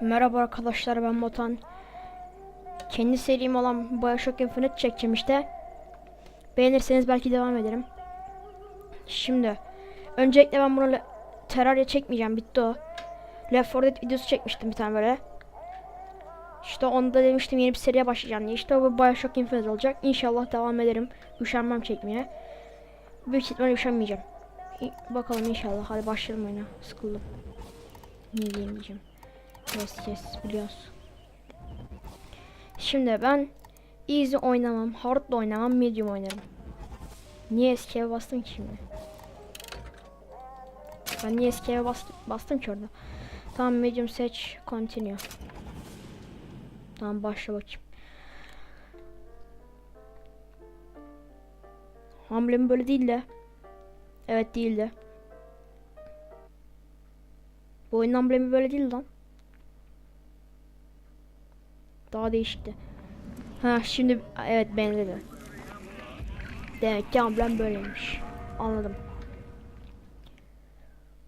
Merhaba arkadaşlar ben Botan. Kendi serim olan Bioshock Infinite çekeceğim işte. Beğenirseniz belki devam ederim. Şimdi öncelikle ben bunu Terraria çekmeyeceğim bitti o. Left 4 Dead videosu çekmiştim bir tane böyle. İşte onda demiştim yeni bir seriye başlayacağım diye. İşte bu Bioshock Infinite olacak. İnşallah devam ederim. Üşenmem çekmeye. Büyük ihtimalle üşenmeyeceğim. Bakalım inşallah. Hadi başlayalım oyuna. Sıkıldım. Ne diyeyim diyeceğim. Yes yes biliyoruz. Şimdi ben easy oynamam, hard da oynamam, medium oynarım. Niye escape bastım ki şimdi? Ben niye escape bastım, bastım ki orada? Tamam medium seç, continue. Tamam başla bakayım. Hamlem böyle değil de. Evet değil de. Bu oyunun amblemi böyle değil lan. Daha değişikti. Ha şimdi evet benzedi. Demek ki amblem böyleymiş. Anladım.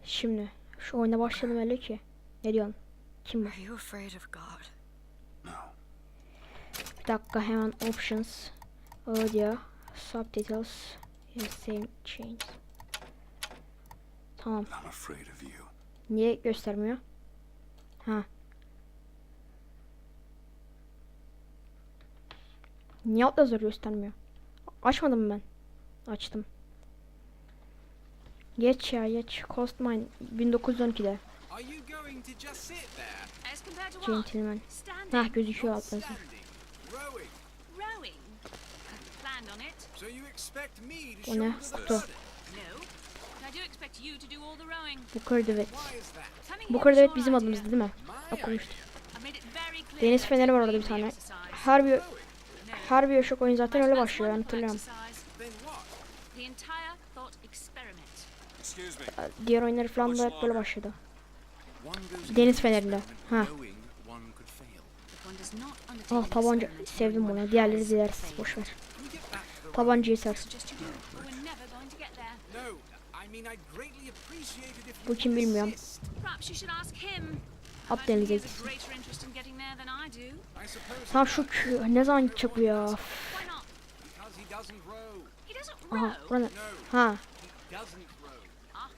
Şimdi şu oyuna başlayalım öyle ki. Ne diyorsun? Kim bu? Are you afraid of God? Bir dakika hemen options. Audio. Subtitles. Yes, same change. Tamam. I'm afraid of you. Niye göstermiyor? Ha. Niye alt yazarı göstermiyor? Açmadım ben. Açtım. Geç ya geç. Cost mine 1912'de. Are you going to just sit there? As compared to what? Gentleman. Hah gözüküyor alt to O ne? Kutu. burden? No. But I do expect you to do all the rowing. Bu? Telling Bu it's bizim idea. değil mi? Clear Deniz feneri var orada bir tane. Her bir Bir Bioshock oyun zaten öyle başlıyor hatırlıyorum. Diğer oyunları falan da hep böyle başladı. Deniz fenerinde. Ha. Ah an tabanca sevdim bunu. Diğerleri dilersiz boş ver. Tabancayı ser. Bu kim bilmiyorum. Suppose Tam şu ne zaman gidecek bu ya? Aha row. bura ne? No, Ha. Ah,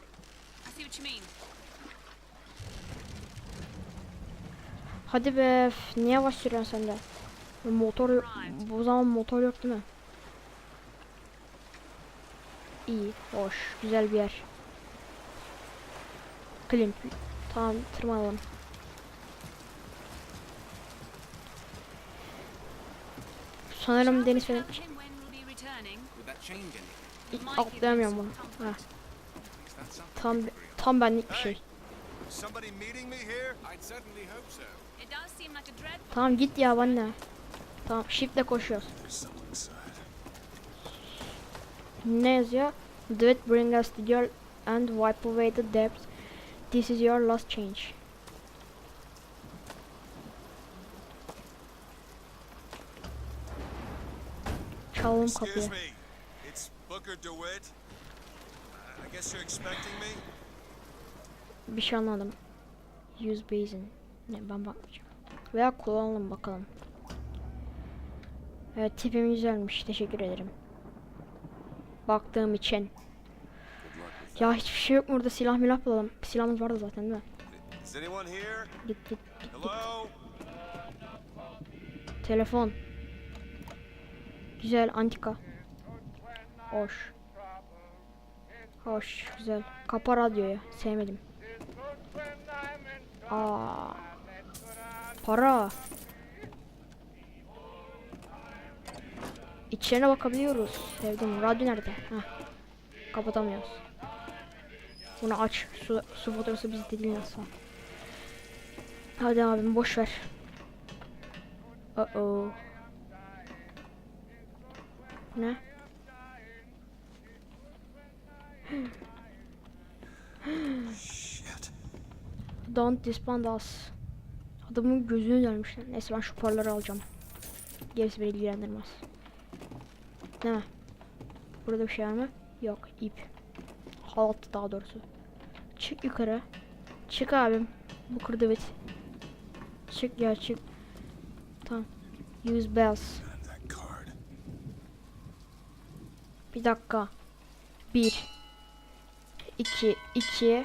hadi be niye yavaş sürüyorsun sen de? Motor yok. Bu zaman motor yok değil mi? İyi, hoş, güzel bir yer. Klim. Tamam, tırmanalım. Sanırım Shall deniz we feneri... tell him when we'll be returning? Would that change anything? It might give him Atlayamıyorum bunu. Ha, tam tam benlik bir şey. Tamam git ya ne? Tamam shiftle koşuyoruz. Ne yazıyor? Do it bring us to your and wipe away the debt. This is your last change. Çalalım kapıyı. Excuse me. It's Booker DeWitt. Uh, I guess you're expecting me? Bir şey anladım. Use basin. Ne ben bakmayacağım. Veya kullanalım bakalım. Evet tipim güzelmiş. Teşekkür ederim. Baktığım için. Ya hiçbir şey yok mu burada silah milah bulalım. Silahımız vardı zaten değil mi? Git git git. Hello? Telefon. Güzel antika. Hoş. Hoş güzel. Kapa radyoyu. Sevmedim. Aa. Para. İçlerine bakabiliyoruz. Sevdim. Radyo nerede? Heh. Kapatamıyoruz. Bunu aç. Su, su faturası bizde değil nasıl? Hadi abim boş ver. Uh oh. Ne? Shit. Don't disband us. Adamın gözünü dönmüşler. Neyse ben şu paraları alacağım. Gerisi beni ilgilendirmez. Değil mi? Burada bir şey var mı? Yok. ip. Halat daha doğrusu. Çık yukarı. Çık abim. Bu kırdı bit. Çık ya çık. Tamam. Use bells. And that card. Bir dakika. Bir. İki. iki,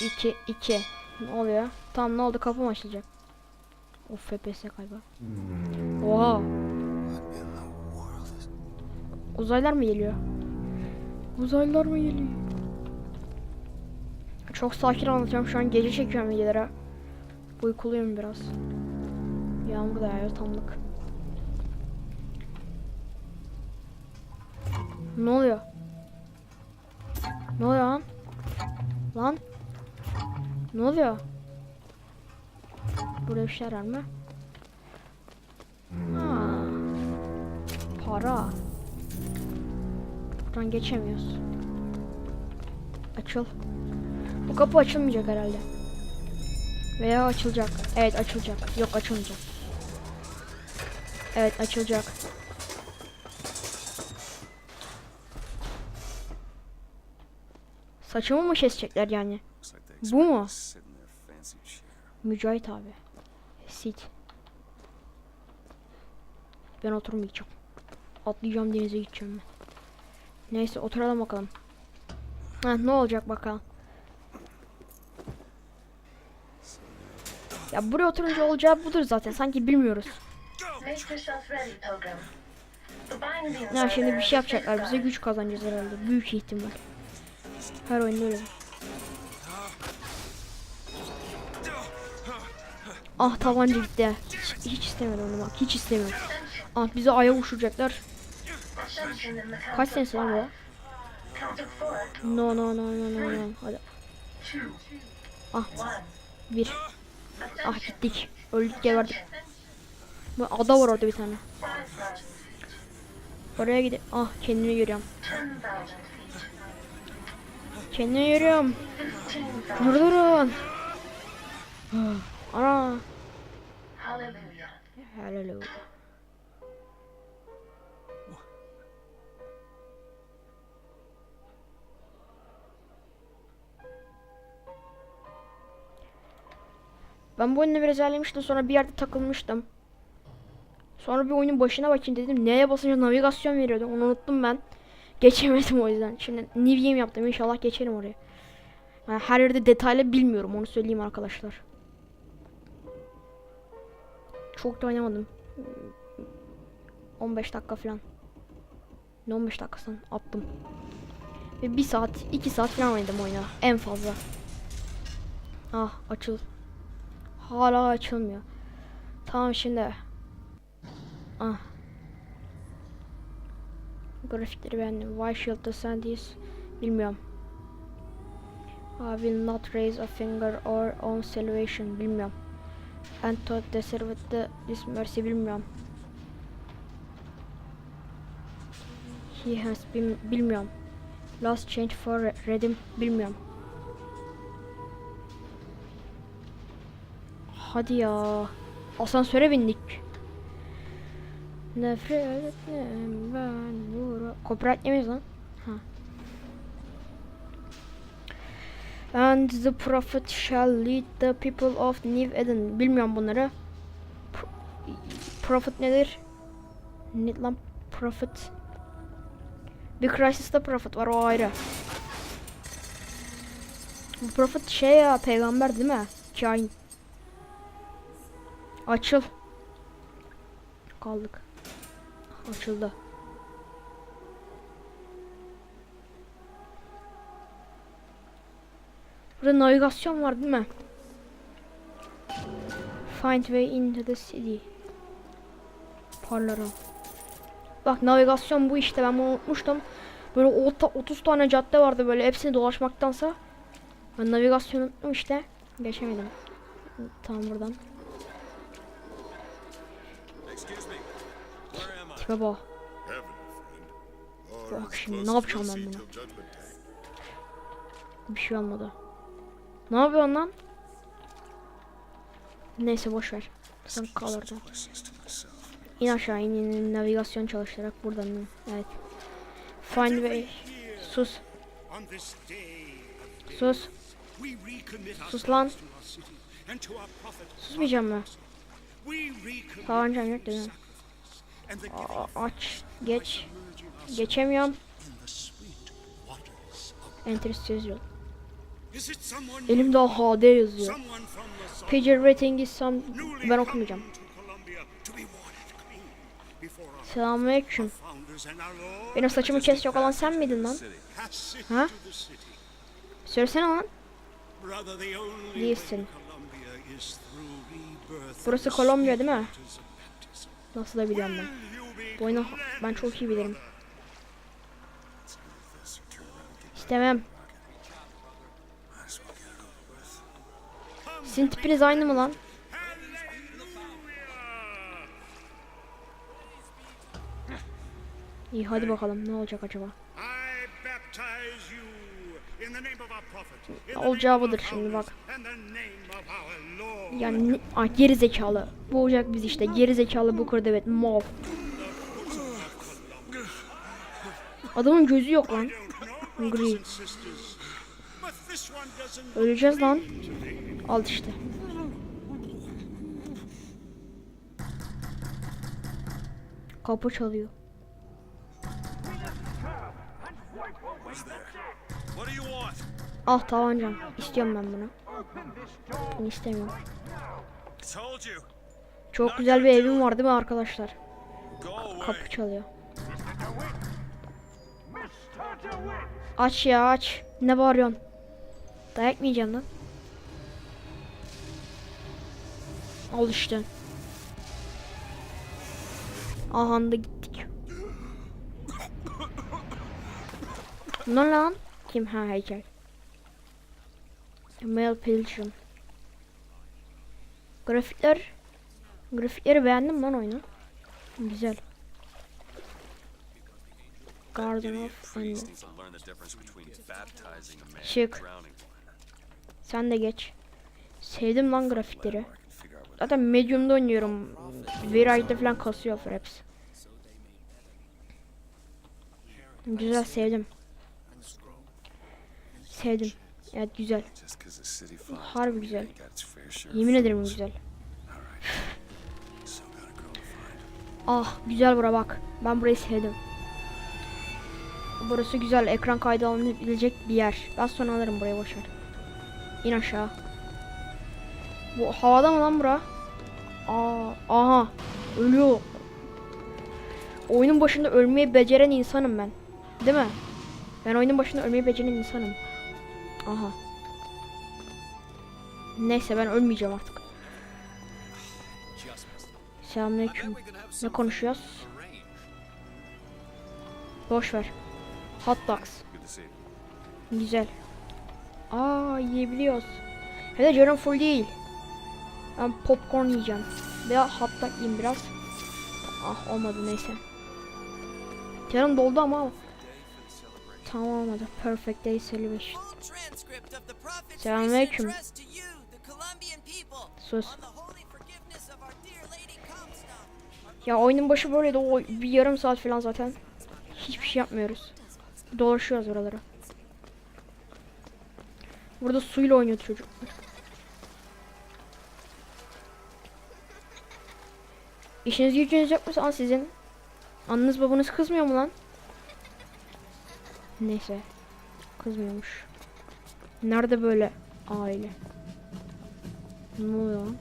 iki, iki. Ne oluyor? Tamam ne oldu? Kapı mı açılacak? Of FPS galiba. Oha. Uzaylılar mı geliyor? Uzaylılar mı geliyor? Çok sakin anlatıyorum şu an gece çekiyorum videolara. Uykuluyum biraz. Yağmur da yağıyor tamlık. Ne oluyor? Ne oluyor lan? Lan? Ne oluyor? Burada bir şeyler var mı? Ha. Para. Buradan geçemiyoruz. Açıl. Bu kapı açılmayacak herhalde. Veya açılacak. Evet açılacak. Yok açılmayacak. Evet açılacak. Saçımı mı kesecekler yani? Bu mu? Mücahit abi. Sit. Ben oturmayacağım. Atlayacağım denize gideceğim ben. Neyse oturalım bakalım. Ha ne olacak bakalım. Ya buraya oturunca olacağı budur zaten. Sanki bilmiyoruz. Ya şimdi bir şey yapacaklar. Bize güç kazanacağız herhalde. Büyük ihtimal. Her oyunda öyle. Ah tabanca gitti. Hiç, hiç istemedim onu bak. Hiç istemiyorum. Ah bizi aya uçuracaklar. Kaç senesi lan bu? No no no no no no. Hadi. Ah bir. Ah gittik. Öldük geberdik. Bu ada var orada bir tane. Oraya gidip ah kendimi görüyorum. Fifteen thousand. Durdurun. Ana. Hallelujah. Ben bu oyunu biraz ilerlemiştim sonra bir yerde takılmıştım. Sonra bir oyunun başına bakayım dedim. Neye basınca navigasyon veriyordu. Onu unuttum ben. Geçemedim o yüzden. Şimdi new game yaptım. İnşallah geçerim oraya. Yani her yerde detaylı bilmiyorum. Onu söyleyeyim arkadaşlar. Çok da oynamadım. 15 dakika falan. Ne 15 dakikasını attım. Ve 1 saat, 2 saat falan oynadım oyuna. En fazla. Ah açıl. Hala açılmıyor. Tamam şimdi. Ah. Grafikleri beğendim. Why should the Sandys? Bilmiyorum. I will not raise a finger or on salvation. Bilmiyorum. And to deserve the this mercy bilmiyorum. He has been bilmiyorum. Last change for re- redeem bilmiyorum. Hadi ya. Asansöre bindik. Nefret etmem ben bura. Copyright yemeyiz lan. Ha. And the prophet shall lead the people of New Eden. Bilmiyorum bunları. Pro- prophet nedir? Ne lan prophet? Bir Crisis'ta prophet var o ayrı. Bu prophet şey ya peygamber değil mi? Kain. Açıl. Kaldık. Açıldı. Burada navigasyon var değil mi? Find way into the city. Parlara. Bak navigasyon bu işte ben bunu unutmuştum. Böyle ota- 30 tane cadde vardı böyle hepsini dolaşmaktansa. Ben navigasyonu unuttum işte. Geçemedim. Tamam buradan. Tipe bak. Şimdi ne yapacağım ben Day. Bir şey olmadı. Ne yapıyorsun lan? Neyse boş ver. Sen kal orada. İn aşağı in, in, in. navigasyon çalıştırarak buradan in. Evet. Find way. Sus. Sus. Sus lan. Susmayacağım reconvene Tabancam yok dedim. Aç. Geç. Geçemiyorum. in the sweet waters of Enter yol. Elimde HD yazıyor. Pager rating is some... Ben okumayacağım. Selamünaleyküm. Benim saçımı kesecek olan sen miydin lan? Ha? Söylesene lan. Değilsin. Burası Kolombiya değil mi? Nasıl da biliyorum ben. Bu oyunu ben çok iyi bilirim. İstemem. Sizin tipiniz aynı mı lan? İyi hadi bakalım ne olacak acaba? Olacağı budur şimdi bak. Yani ne- ah, geri zekalı. Boğacak biz işte. Geri zekalı bu kurdu evet. Mal. Adamın gözü yok lan. I don't know, Agree. brothers and sisters, but this one doesn't Öleceğiz lan. Al işte. Kapı çalıyor. Ah tabancam. İstiyorum ben bunu. Ben istemiyorum. Çok güzel bir evim var değil mi arkadaşlar? Kapı çalıyor. Aç ya aç. Ne bağırıyorsun? Dayak mı yiyeceksin lan? Al işte. Aha da gittik. Ne lan? Kim? Ha heykel. Male Pilgrim. Grafikler Grafikleri beğendim lan oyunu. Güzel. Garden of Şık. Sen de geç. Sevdim lan grafikleri. Zaten medium'da oynuyorum. Veride'de falan kasıyor Fraps. Güzel sevdim. Sevdim. Evet güzel. Harbi güzel. Yemin ederim güzel. Ah güzel bura bak. Ben burayı sevdim. Burası güzel. Ekran kaydı alınabilecek bir yer. Ben sonra alırım burayı boşver. İn aşağı. Bu havada mı lan bura? Aa, aha. Ölüyor. Oyunun başında ölmeyi beceren insanım ben. Değil mi? Ben oyunun başında ölmeyi beceren insanım. Aha. Neyse ben ölmeyeceğim artık. Selamünaleyküm. Ne konuşuyoruz? Boş ver. Hot dogs. Güzel. Aa yiyebiliyoruz. Hele canım full değil. Ben popcorn yiyeceğim. Veya hot dog yiyeyim biraz. Ah olmadı neyse. Canım doldu ama. Tamam olmadı. Perfect day celebration. Selamünaleyküm. Sus. Ya oyunun başı böyleydi. O bir yarım saat falan zaten. Hiçbir şey yapmıyoruz. Dolaşıyoruz oraları. Burada suyla oynuyor çocuk. İşiniz gücünüz yok mu sizin? Anneniz babanız kızmıyor mu lan? Neyse. Kızmıyormuş. Nerede böyle aile? Ne oluyor lan?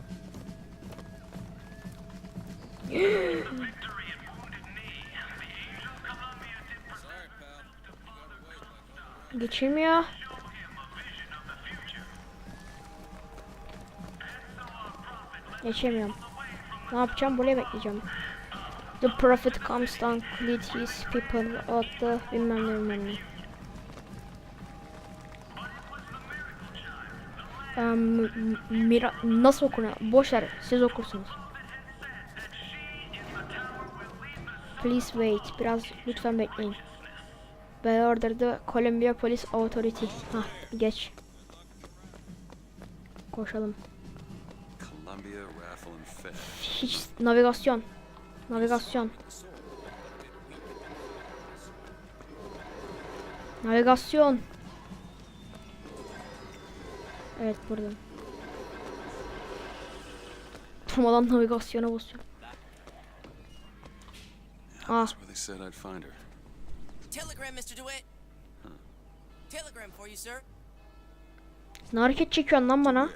Geçilmiyor. Geçemiyorum. Ne yapacağım? Buraya bekleyeceğim. The prophet comes down, lead his people out the bilmem ne bilmem ne. Um, mira nasıl okunuyor? Boş ver, siz okursunuz. Please wait. Biraz lütfen bekleyin. By order the Columbia Police Authority. Ha geç. Koşalım. Hiç navigasyon. Navigasyon. Navigasyon. Evet burada. Durmadan navigasyona basıyorum. Ah That's where they said I'd find her. Telegram, Mr. DeWitt. Telegram for you, sir. ne hareket çekiyorsun lan bana?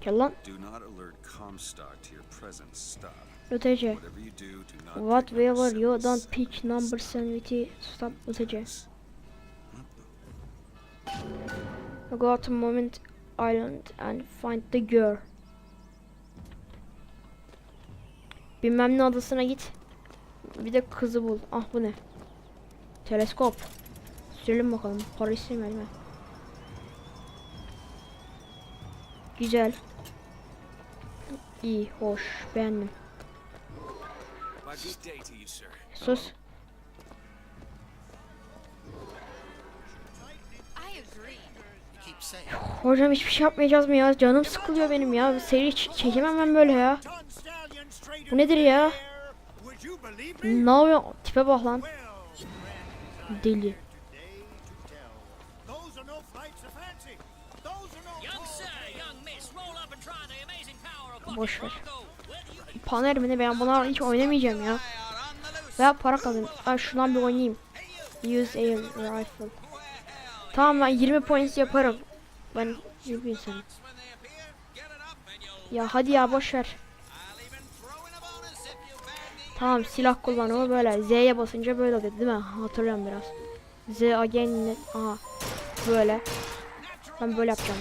Gel lan. Do not alert Comstock to your presence. Stop. Ötece. Whatever you don't pick numbers and witty stop ötece. Go to Moment Island and find the girl. Bilmem ne adasına git. Bir de kızı bul. Ah bu ne? Teleskop. Sürelim bakalım. Para istemeyelim. mi? Güzel. İyi, hoş, beğendim. Sus. Hocam hiçbir şey yapmayacağız mı ya? Canım sıkılıyor benim ya. Seri çekemem ben böyle ya. Bu nedir ya? Ne yapıyor? Tipe bak lan. Deli. Boş ver. Paner mi ne? Ben bunlar hiç oynamayacağım ya. Veya para kazanayım. Ay şundan bir oynayayım. Use air rifle. Tamam ben 20 points yaparım. Ben iyi. Ya hadi ya boş ver. Tamam silah kullanımı böyle. Z'ye basınca böyle oluyor değil mi? Hatırlıyorum biraz. Z again? Aha. Böyle. Ben böyle yapacağım.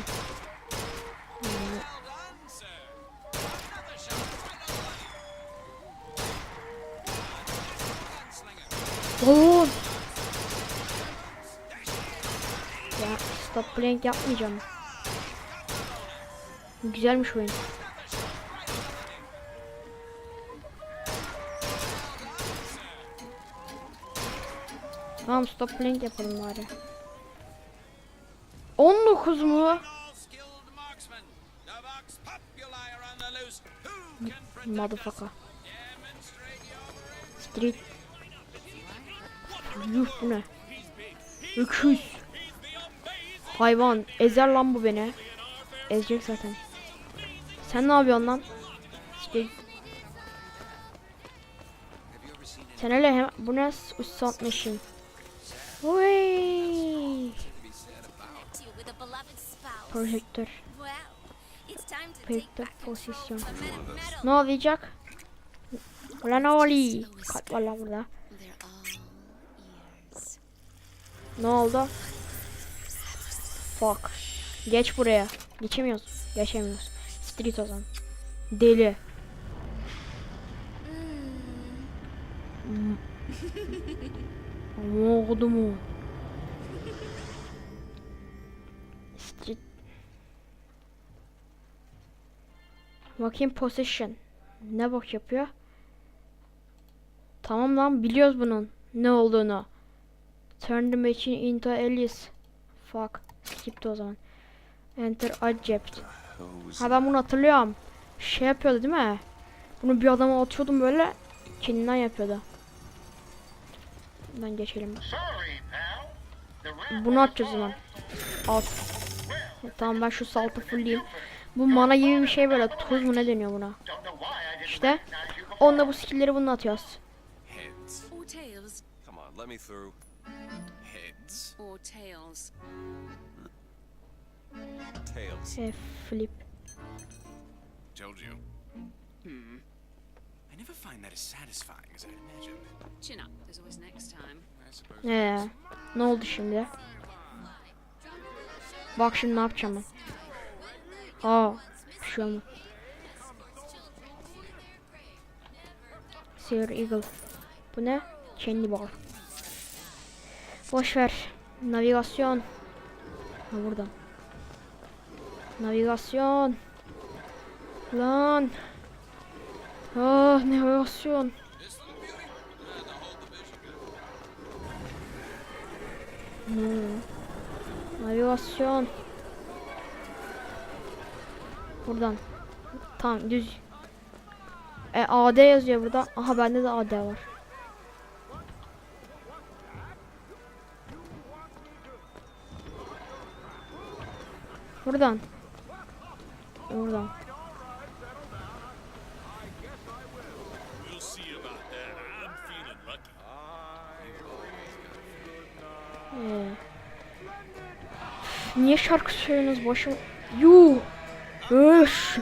Oo. Ya stop playing yapmayacağım. Güzelmiş oyun. Tamam stop playing yapalım bari. 19 mu? skilled marksman. Yuh bu ne? Öküz. Hayvan. Ezer lan bu beni. Ezecek zaten. Sen ne yapıyorsun lan? Street. Sen hele hem bu ne machine. Oy. Projektör. Projektör pozisyon. Ne olacak? Ulan ne oluyor? Kalp var lan burada. Ne oldu? Fuck. Geç buraya. Geçemiyoruz. Geçemiyoruz. Street o zaman. Deli. Ne oldu mu? Street. Bakayım position. Ne bak yapıyor? Tamam lan biliyoruz bunun ne olduğunu. Turn the machine into Alice. Fuck. Skipti o zaman. Enter adject. Was Ha ben bunu hatırlıyorum. Şey yapıyordu değil mi? Bunu bir adama atıyordum böyle. Kendinden yapıyordu. Buradan geçelim. Bunu atacağız o zaman. Alt. Tamam ben şu saltı fullleyeyim. Bu mana gibi bir şey böyle. Tuz mu ne deniyor buna? İşte. Onunla bu skill'leri bununla atıyoruz. Heads. Or tails. Tails. E, flip. Told you. Hmm. I never find that as satisfying as I imagined. Chin up. There's always next time. I suppose. Ee, ne oldu şimdi? Bak şimdi ne yapacağım ben. Aa, bir şey olmadı. Sir Eagle. Bu ne? Candy bar. Boş. Navigasyon. Ha burada. Navigasyon. Lan. Ah navigasyon. Hmm. Navigasyon. Buradan. Tamam düz. E AD yazıyor burada. Aha bende de AD var. Buradan. Buradan. Ee. Niye şarkı söylüyorsunuz başım? Yuh. Öf.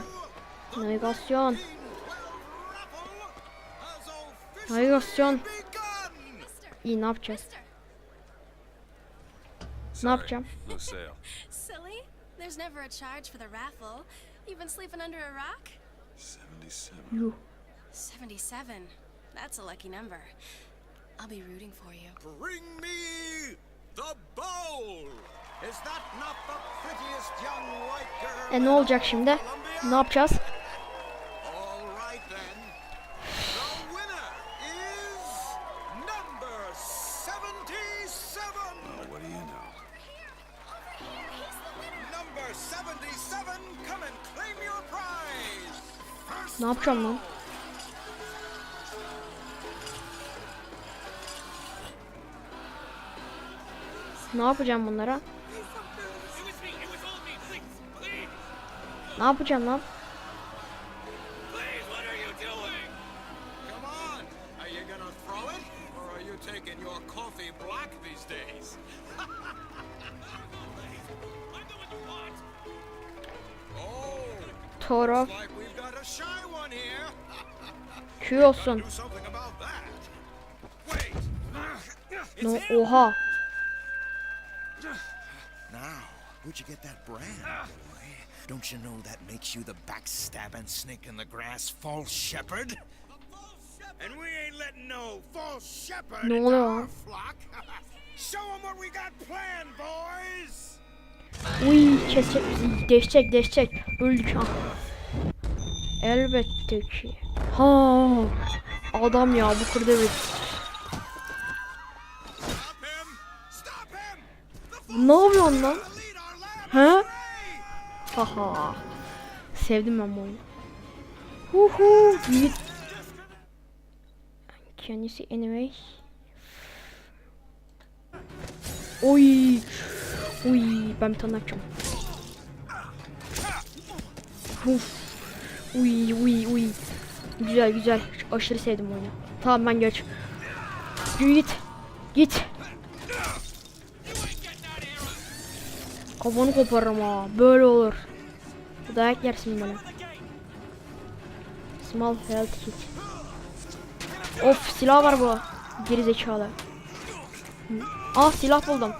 Navigasyon. Navigasyon. İyi ne yapacağız? Ne yapacağım? No sale. Silly? There's never a charge for the raffle. You've been sleeping under a rock? 77. Yuh. 77. That's a lucky number. I'll be rooting for you. Bring me the bowl! Is that not the prettiest young white girl? E ne olacak şimdi? Ne yapacağız? Ne yapacağım lan? Ne yapacağım bunlara? Ne yapacağım lan? Q olsun. No, oha. Now, where'd you get that brand, boy? Don't you know that makes you the backstabbing snake in the grass false shepherd? And we ain't letting no false shepherd Ne into our flock. Show 'em what we got planned, boys. Uy kesecek bizi. Deşecek deşecek. Öldük ha. Elbette ki. Ha. Adam ya bu him! Ne yapıyorsun lan? He? Haha. Sevdim ben bu oyunu. Huhu. You see anyway? Oy. Uy ben bir tane açacağım. Uf. Uy uy uy. Güzel güzel. Aşırı sevdim oyunu. Tamam ben geç. Git. Git. Kafanı koparırım ha. Böyle olur. Dayak yersin bana. Small health kit. Of silah var bu. Geri zekalı. Ah silah buldum.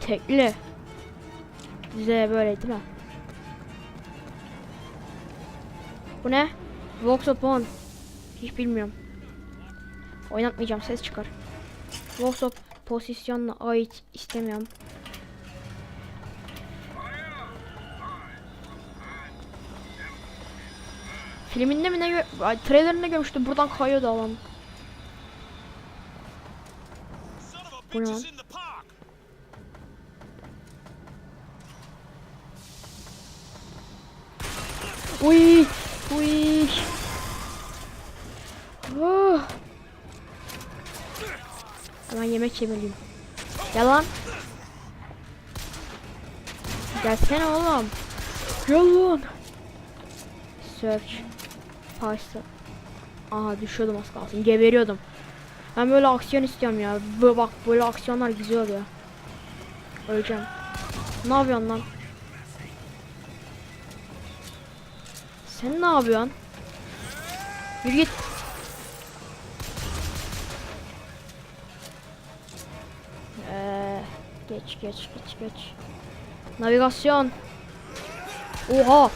Tekli. Bize böyle değil mi? Bu ne? Vox Upon. Hiç bilmiyorum. Oynatmayacağım ses çıkar. Vox Up pozisyonuna ait istemiyorum. Filminde mi ne Ay, trailerinde görmüştüm buradan kayıyordu alan. Bu ne lan? Uy, uy. Oh. Hemen yemek yemeliyim. Gel lan. Gelsene oğlum. Gel lan. Search. Pasta. Aha düşüyordum az kalsın. Geberiyordum. Ben böyle aksiyon istiyorum ya. Böyle bak böyle aksiyonlar güzel oluyor. Öleceğim. Ne yapıyorsun lan? Sen ne yapıyorsun? Yürü git. Ee, geç geç geç geç. Navigasyon. Oha.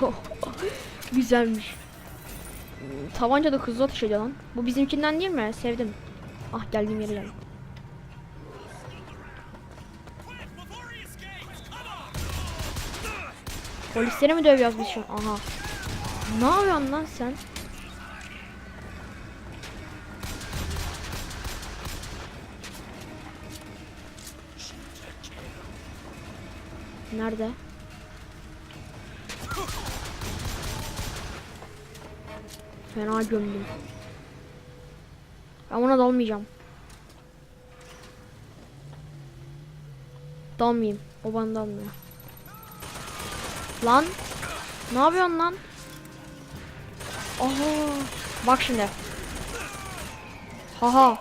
Güzelmiş. Tabanca da hızlı atış ediyor lan. Bu bizimkinden değil mi? Sevdim. Ah geldiğim yere geldim. Polisleri mi dövüyoruz biz şu an? Aha. Ne yapıyorsun lan sen? Nerede? Fena gömdüm. Ben buna dalmayacağım. Dalmayayım. O bana dalmıyor. Lan. Ne yapıyorsun lan? Aha. Bak şimdi. Haha.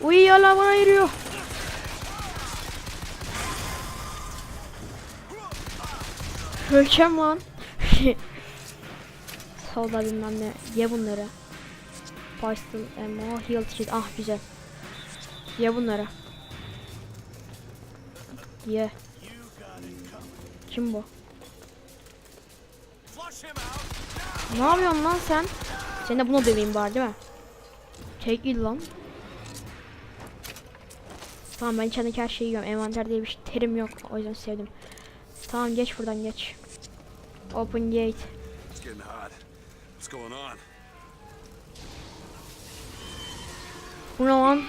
Uy yala bana yürüyor. Öleceğim lan. Solda bilmem ne. Ye bunları. Pistol, ammo, heal sheet. Ah güzel. Ye bunları. Ye. Kim bu? Ne yapıyorsun lan sen? Seni de buna döveyim bari değil mi? Çekil lan. Tamam ben içerideki her şeyi yiyorum. Envanter diye bir şey- terim yok. O yüzden sevdim. Tamam geç buradan geç. Open gate. Bu ne lan?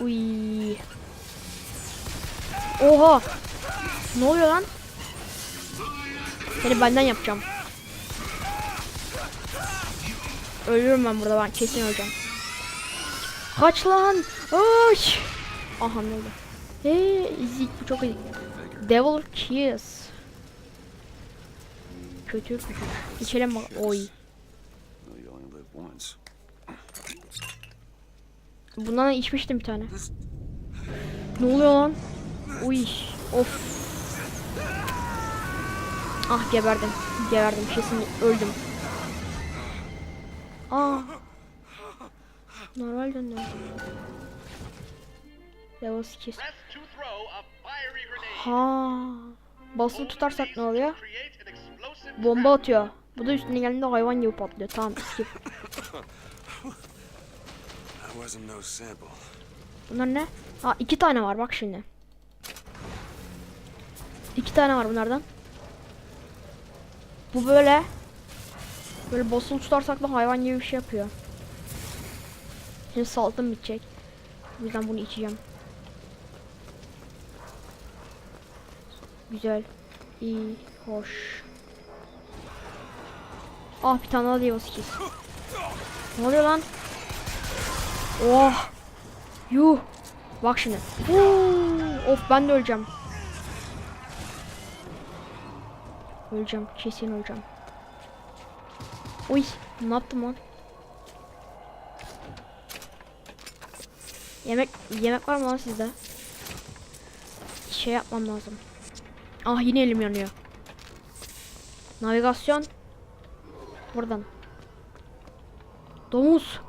Uy. Oha. Ne oluyor lan? Seni benden yapacağım. Ölürüm ben burada ben kesin öleceğim. Kaç lan. Aç. Aha ne oldu? Eee ezik bu çok ezik. Devil Kiss. Kötü kötü. İçelim bak. Oy. Bundan içmiştim bir tane. Ne oluyor lan? Uy. Of. Ah geberdim. Geberdim. Kesin öldüm. Aa. Normal döndüm. Level 8. Ha. Basılı tutarsak ne oluyor? Bomba atıyor. Bu da üstüne geldiğinde hayvan gibi patlıyor. Tamam skip. Bunlar ne? Ha iki tane var bak şimdi. İki tane var bunlardan. Bu böyle böyle basılı tutarsak da hayvan gibi bir şey yapıyor. Şimdi saltım bitecek. O yüzden bunu içeceğim. Güzel. İyi. Hoş. Ah bir tane daha Dios Ne oluyor lan? Oh. Yuh. Bak şimdi. Huu. Of ben de öleceğim. Öleceğim. Kesin öleceğim. Uy. Ne yaptım lan? Yemek yemek var mı lan sizde? Şey yapmam lazım. Ah yine elim yanıyor. Navigasyon. Buradan. Domuz.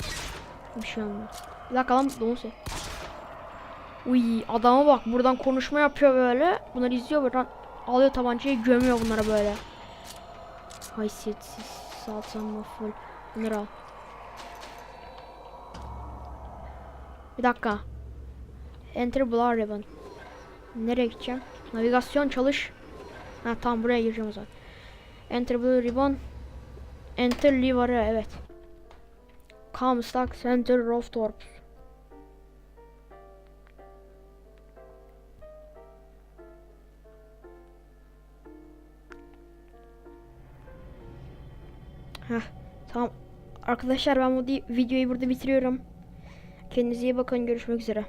Bir şey olmuyor. Bir dakika lan domuz ya. Uy adama bak buradan konuşma yapıyor böyle. Bunları izliyor buradan alıyor tabancayı gömüyor bunlara böyle. Haysiyetsiz saltanma full. Bunları al. Bir dakika. Enter Blue Ribbon. Nereye gideceğim? Navigasyon çalış. Ha tamam buraya gireceğim o zaman. Enter Blue Ribbon. Enter Liver'ı evet. Comstock Center Roftorp. Tamam. Arkadaşlar ben bu videoyu burada bitiriyorum. Kendinize iyi bakın. Görüşmek üzere.